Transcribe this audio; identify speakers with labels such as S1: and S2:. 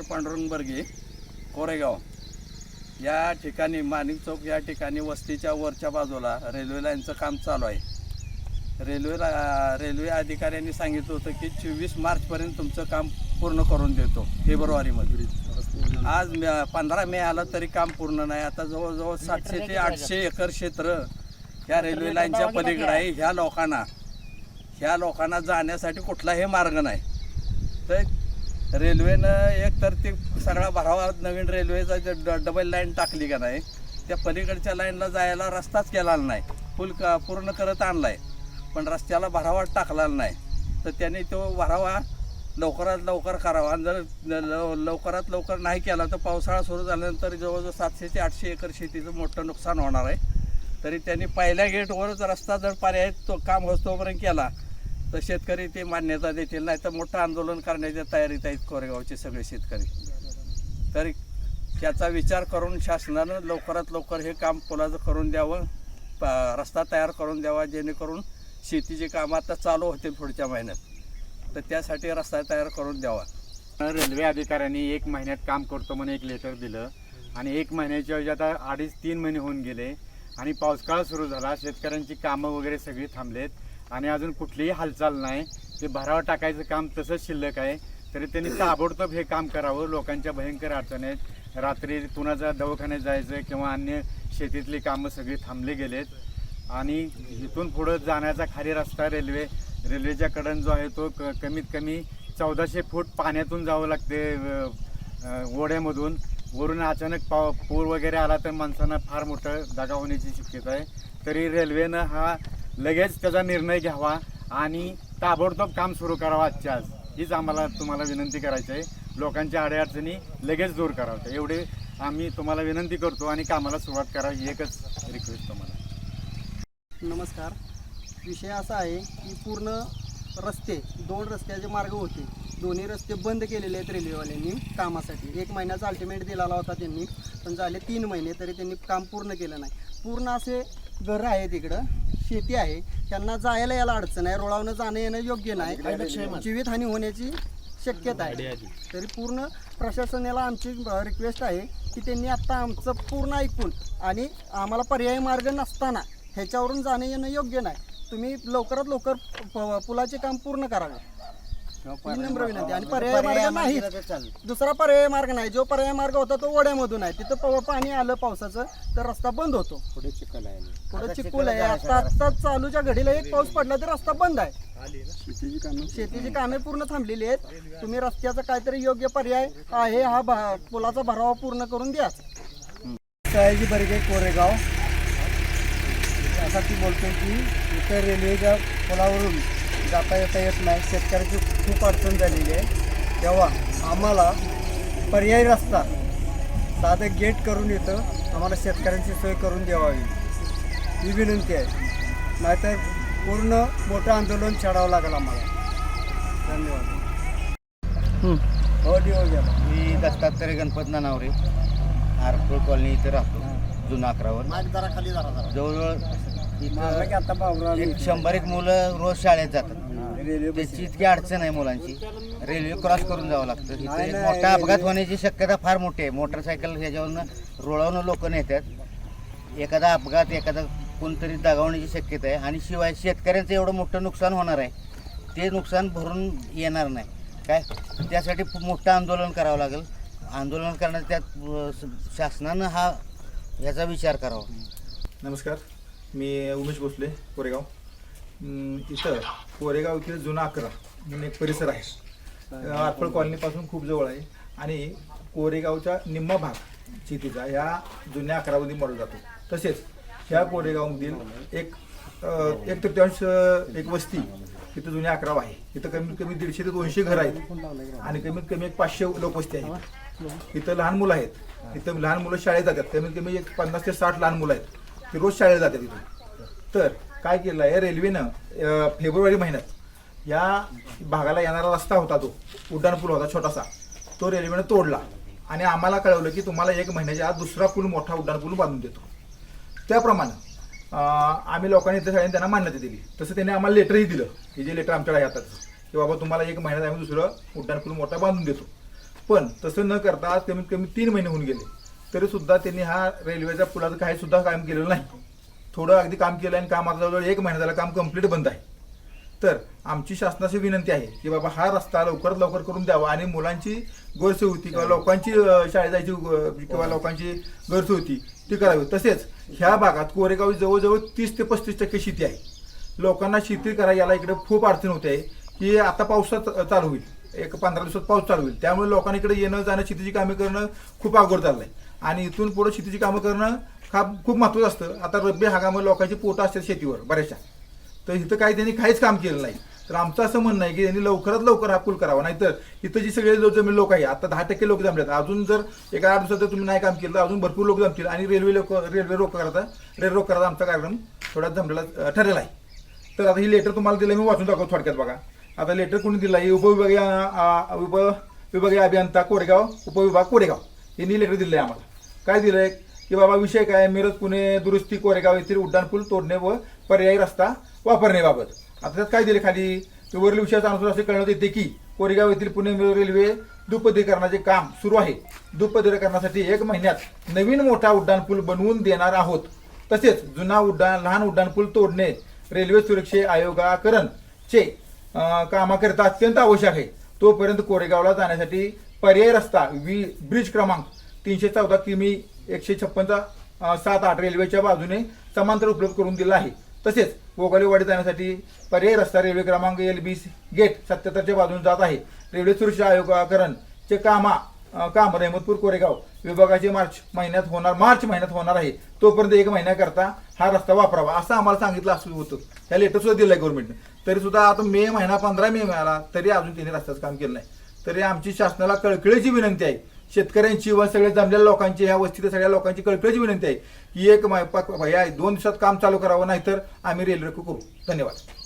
S1: शंकर पांडुरंग बर्गे कोरेगाव. या ठिकाणी माणिक चौक या ठिकाणी वस्तीच्या वरच्या बाजूला रेल्वे लाईनचं काम चालू आहे. रेल्वे रेल्वे अधिकाऱ्यांनी सांगितलं होतं की चोवीस मार्चपर्यंत तुमचं काम पूर्ण करून देतो फेब्रुवारीमध्ये आज पंधरा मे आलं तरी काम पूर्ण नाही. आता जवळजवळ सातशे ते आठशे एकर क्षेत्र ह्या रेल्वे लाईनच्या पलीकडे आहे. ह्या लोकांना ह्या लोकांना जाण्यासाठी कुठलाही मार्ग नाही. तर रेल्वेनं एक तर ते सगळा भरावा नवीन रेल्वेचा ड- डबल लाईन टाकली का नाही त्या पलीकडच्या लाईनला जायला रस्ताच केला नाही. फुल क पूर्ण करत आणलाय. पण रस्त्याला भरावा टाकला नाही. तर त्याने तो भरावा लवकरात लवकर करावा. आणि जर लव- लवकरात लवकर नाही केला तर पावसाळा सुरू झाल्यानंतर जवळजवळ सातशे ते आठशे एकर शेतीचं मोठं नुकसान होणार आहे. तरी त्यांनी पहिल्या गेटवरच रस्ता जर पर्याय तो काम होतोपर्यंत केला तर शेतकरी ते मान्यता देतील नाही तर मोठं आंदोलन करण्याच्या तयारीत आहेत कोरेगावचे सगळे शेतकरी. तरी त्याचा विचार करून शासनानं लवकरात लवकर हे काम पुलाचं करून द्यावं रस्ता तयार करून द्यावा जेणेकरून शेतीचे कामं आता चालू होतील पुढच्या महिन्यात. तर त्यासाठी रस्ता तयार करून द्यावा.
S2: रेल्वे अधिकाऱ्यांनी एक महिन्यात काम करतो म्हणून एक लेटर दिलं. आणि एक महिन्याच्या ऐवजी आता अडीच तीन महिने होऊन गेले. आणि पावसाळा सुरू झाला. शेतकऱ्यांची कामं वगैरे सगळी थांबलेत. आणि अजून कुठलीही हालचाल नाही. ते भरावं टाकायचं काम तसंच शिल्लक आहे. तरी त्यांनी ताबडतोब हे काम करावं. लोकांच्या भयंकर अडचणी आहेत रात्री कुणाचा दवाखान्यात जायचं किंवा अन्य शेतीतली कामं सगळी थांबली गेलेत. आणि इथून पुढं जाण्याचा खाली रस्ता रेल्वे रेल्वेच्या कडन जो आहे तो क कमीत कमी चौदाशे फूट पाण्यातून जावं लागते ओढ्यामधून. वरून अचानक पाव पूर वगैरे आला तर माणसांना फार मोठं दगा होण्याची शक्यता आहे. तरी रेल्वेनं हा लगेच त्याचा निर्णय घ्यावा आणि ताबडतोब काम सुरू करावं आजच्या आज हीच आम्हाला तुम्हाला विनंती करायची आहे. लोकांच्या अडीअडचणी लगेच दूर करावं. एवढे आम्ही तुम्हाला विनंती करतो आणि कामाला सुरुवात करावी एकच रिक्वेस्ट तुम्हाला.
S3: नमस्कार. विषय असा आहे की पूर्ण रस्ते दोन रस्त्याचे मार्ग होते. दोन्ही रस्ते बंद केलेले आहेत रेल्वेवाल्यांनी कामासाठी. एक महिन्याचा अल्टिमेट दिलेला होता त्यांनी पण झाले तीन महिने तरी त्यांनी काम पूर्ण केलं नाही. पूर्ण असे घरं आहेत इकडं. शेती आहे त्यांना जायला यायला अडचण आहे रोळावनं जाणं येणं योग्य नाही. जीवितहानी होण्याची शक्यता आहे. तरी पूर्ण प्रशासनाला आमची रिक्वेस्ट आहे की त्यांनी आत्ता आमचं पूर्ण ऐकून आणि आम्हाला पर्यायी मार्ग नसताना ह्याच्यावरून जाणं येणं योग्य नाही. तुम्ही लवकरात लवकर प- पुलाचे काम पूर्ण करावे. विनंती. आणि पर्याय मार्ग नाही. दुसरा पर्याय मार्ग नाही. जो पर्याय मार्ग होता तो ओढ्यामधून आहे. तिथं पाणी आलं पावसाचं तर रस्ता बंद होतो.
S2: पुढे चिखल आहे.
S3: पुढे चिखल आहे. आता आता चालूच्या घडीला एक पाऊस पडला तर रस्ता बंद आहे. शेतीची कामे पूर्ण थांबलेली आहेत. तुम्ही रस्त्याचा काहीतरी योग्य पर्याय आहे. हा भा- पुलाचा भरावा पूर्ण करून द्या.
S4: सयाजी बर्गे कोरेगाव. यासाठी बोलतो की इतर रेल्वेच्या पुलावरून जाता येता येत नाही. शेतकऱ्याची खूप अडचण झालेली आहे. तेव्हा आम्हाला पर्यायी रस्ता साधं गेट करून येतं आम्हाला शेतकऱ्यांची सोय करून द्यावी. ही विनंती आहे. नाहीतर पूर्ण मोठं आंदोलन छेडावं लागेल आम्हाला. धन्यवाद. हो दिवस गेला.
S5: मी दत्तात्रय गणपत नानावरे आरपूर कॉलनी इथे राहतो जुना अकरावर. जवळजवळ
S4: मारला की
S5: इथं
S4: आता बाबरा
S5: एक शंभर एक मुलं रोज शाळेत जातात.
S4: रेल्वे
S5: त्याची इतकी अडचण आहे मुलांची. रेल्वे क्रॉस करून जावं लागतं. इथे एक मोठा अपघात होण्याची शक्यता फार मोठी आहे. मोटरसायकल ह्याच्यावरनं रुळवणं लोक नेतात. एखादा अपघात एखादा कोणतरी दगावण्याची शक्यता आहे. आणि शिवाय शेतकऱ्यांचं एवढं मोठं नुकसान होणार आहे. ते नुकसान भरून येणार नाही. काय? त्यासाठी मोठं आंदोलन करावं लागेल. आंदोलन करण्यात त्यात शासनानं हा ह्याचा विचार करावा.
S6: नमस्कार. मी उमेश भोसले कोरेगाव. इथं कोरेगाव इथे जुना अकरा म्हणून एक परिसर आहे. आरफळ कॉलनीपासून खूप जवळ आहे आणि कोरेगावचा निम्मा भाग शेतीचा ह्या जुन्या अकरामध्ये मोडला जातो. तसेच ह्या कोरेगावमधील एक एक तृतीयांश एक वस्ती इथं जुन्या अकराव आहे. इथं कमीत कमी दीडशे ते दोनशे घरं आहेत आणि कमीत कमी एक पाचशे लोकवस्ती आहेत. इथं लहान मुलं आहेत. इथं लहान मुलं शाळेत जातात. कमीत कमी एक पन्नास ते साठ लहान मुलं आहेत. ते रोज शाळेत जाते तिथून. तर काय केलं आहे रेल्वेनं फेब्रुवारी महिन्यात या भागाला येणारा रस्ता होता तो उड्डाणपूल होता छोटासा तो रेल्वेनं तोडला. आणि आम्हाला कळवलं की तुम्हाला एक महिन्याच्या आत दुसरा पूल मोठा उड्डाणपूल बांधून देतो. त्याप्रमाणे आम्ही लोकांनी इथं शाळेने त्यांना मान्यता दिली. तसं त्यांनी आम्हाला लेटरही दिलं हे जे लेटर आमच्याकडे येतात की बाबा तुम्हाला एक महिन्यात आम्ही दुसरं उड्डाणपूल मोठा बांधून देतो. पण तसं न करता कमीत कमी तीन महिने होऊन गेले. तरी सुद्धा त्यांनी हा रेल्वेच्या पुलाचं काही सुद्धा काम केलेलं नाही. थोडं अगदी काम केलं आणि काम आता जवळजवळ एक महिना झाला काम कंप्लीट बंद आहे. तर आमची शासनाची विनंती आहे की बाबा हा रस्ता लवकरात लवकर करून द्यावा आणि मुलांची गैरसोय होती किंवा लोकांची शाळेत जायची किंवा लोकांची गैरसोय होती ती करावी. तसेच ह्या भागात कोरेगाव जवळजवळ तीस ते पस्तीस टक्के शेती आहे. लोकांना शेती करायला याला इकडे खूप अडचण होते आहे की आता पावसात चालू होईल. एक पंधरा दिवसात पाऊस चालू होईल. त्यामुळे लोकांना इकडे येणं जाणं शेतीची कामे करणं खूप अवघड चाललंय आणि इथून पुढे शेतीची कामं करणं हा खूप महत्त्वाचं असतं. आता रब्बी हंगामात लोकांची पोटं असतात शेतीवर बऱ्याचशा. तर इथं काही त्यांनी काहीच काम केलं नाही. तर आमचं असं म्हणणं आहे की त्यांनी लवकरात लवकर हा पूल करावा. नाहीतर इथं जी सगळे जमीन लोक आहे आता दहा टक्के लोक जमलेत. अजून जर एका आठ दिवसात जर तुम्ही नाही काम केलं तर अजून भरपूर लोक जमतील. आणि रेल्वे लोक रेल्वे रोक करता रेल्वे रोक करायचा आमचा कार्यक्रम थोडा जमलेला ठरलेला आहे. तर आता ही लेटर तुम्हाला दिलं मी वाचून दाखवतो थोडक्यात बघा. आता लेटर कोणी दिलं आहे? उपविभागीय उप विभागीय अभियंता कोरेगाव उपविभाग कोरेगाव. यांनी लेटर दिलं आहे आम्हाला. काय दिलंय? की बाबा विषय काय? मिरज पुणे दुरुस्ती कोरेगाव येथील उड्डाणपूल तोडणे व पर्यायी रस्ता वापरण्याबाबत. आता त्यात काय दिले खाली? की वरील विषयाचा अनुसार असे कळण्यात येते की कोरेगाव येथील पुणे मिरज रेल्वे दुपदीकरणाचे काम सुरू आहे. दुपदीकरणासाठी एक महिन्यात नवीन मोठा उड्डाणपूल बनवून देणार आहोत. तसेच जुना उड्डाण लहान उड्डाणपूल तोडणे रेल्वे सुरक्षे आयोगाकरण चे कामाकरिता अत्यंत आवश्यक आहे. तोपर्यंत कोरेगावला जाण्यासाठी पर्यायी रस्ता वी ब्रिज क्रमांक तीनशे चौदा किमी एकशे छप्पनचा सात आठ रेल्वेच्या बाजूने समांतर उपलब्ध करून दिला आहे. तसेच गोगालेवाडी जाण्यासाठी पर्यायी रस्ता रेल्वे क्रमांक एल बी गेट सत्याहत्तरच्या बाजूने जात आहे. रेल्वे सुरक्षा आयोगाकरण चे कामा काम रहमतपूर कोरेगाव विभागाचे मार्च महिन्यात होणार मार्च महिन्यात होणार आहे. तोपर्यंत एक महिन्याकरता हा रस्ता वापरावा असं आम्हाला सांगितलं असं होतं. ह्या लेटर सुद्धा दिलंय गव्हर्नमेंटने तरी सुद्धा आता मे महिना पंधरा मे मिळाला तरी अजून त्यांनी रस्त्याचं काम केलं नाही. तरी आमची शासनाला कळकळीची विनंती आहे शेतकऱ्यांची व सगळे जमलेल्या लोकांची ह्या वस्तीतील सगळ्या लोकांची कळकळीची विनंती आहे. की एक या दोन दिवसात काम चालू करावं नाहीतर आम्ही रेल्वे करू. धन्यवाद.